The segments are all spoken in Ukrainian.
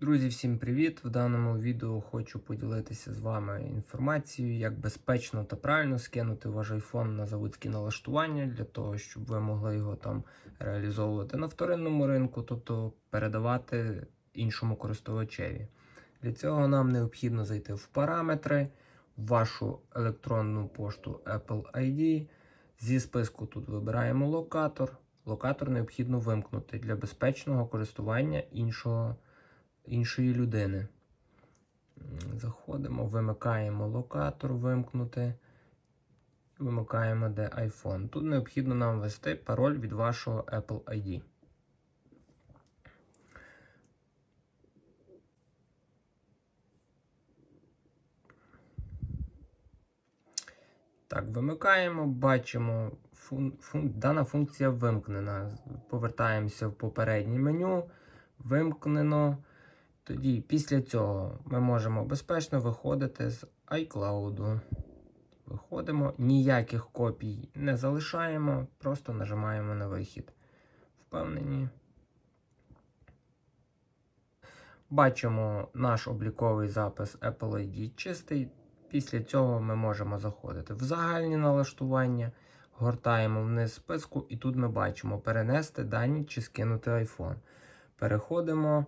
Друзі, всім привіт! В даному відео хочу поділитися з вами інформацією, як безпечно та правильно скинути ваш iPhone на заводські налаштування для того, щоб ви могли його там реалізовувати на вторинному ринку, тобто передавати іншому користувачеві. Для цього нам необхідно зайти в параметри, в вашу електронну пошту Apple ID. Зі списку тут вибираємо локатор. Локатор необхідно вимкнути для безпечного користування іншого іншої людини. Заходимо, вимикаємо локатор, вимкнути. Вимикаємо де iPhone. Тут необхідно нам ввести пароль від вашого Apple ID. Так, вимикаємо, бачимо, фун, фун, дана функція вимкнена. Повертаємося в попереднє меню. Вимкнено. Тоді після цього ми можемо безпечно виходити з iCloud. Виходимо, ніяких копій не залишаємо, просто нажимаємо на вихід. Впевнені. Бачимо наш обліковий запис Apple ID чистий. Після цього ми можемо заходити в загальні налаштування, гортаємо вниз списку, і тут ми бачимо перенести дані чи скинути iPhone. Переходимо.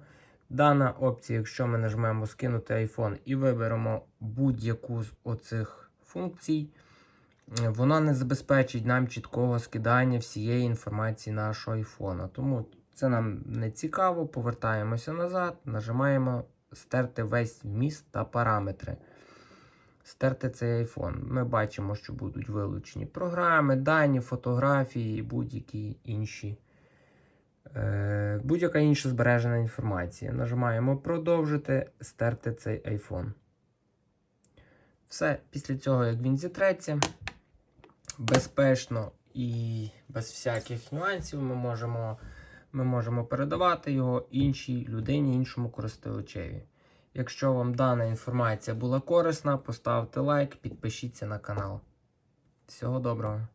Дана опція, якщо ми нажмемо скинути iPhone і виберемо будь-яку з оцих функцій, е, вона не забезпечить нам чіткого скидання всієї інформації нашого iPhone. Тому це нам не цікаво. Повертаємося назад, нажимаємо стерти весь вміст та параметри. Стерти цей iPhone. Ми бачимо, що будуть вилучені програми, дані, фотографії і будь-які інші. Е, Будь-яка інша збережена інформація. Нажимаємо продовжити, стерти цей iPhone. Все, після цього, як він зітреться, безпечно і без всяких нюансів ми можемо, ми можемо передавати його іншій людині, іншому користувачеві. Якщо вам дана інформація була корисна, поставте лайк, підпишіться на канал. Всього доброго!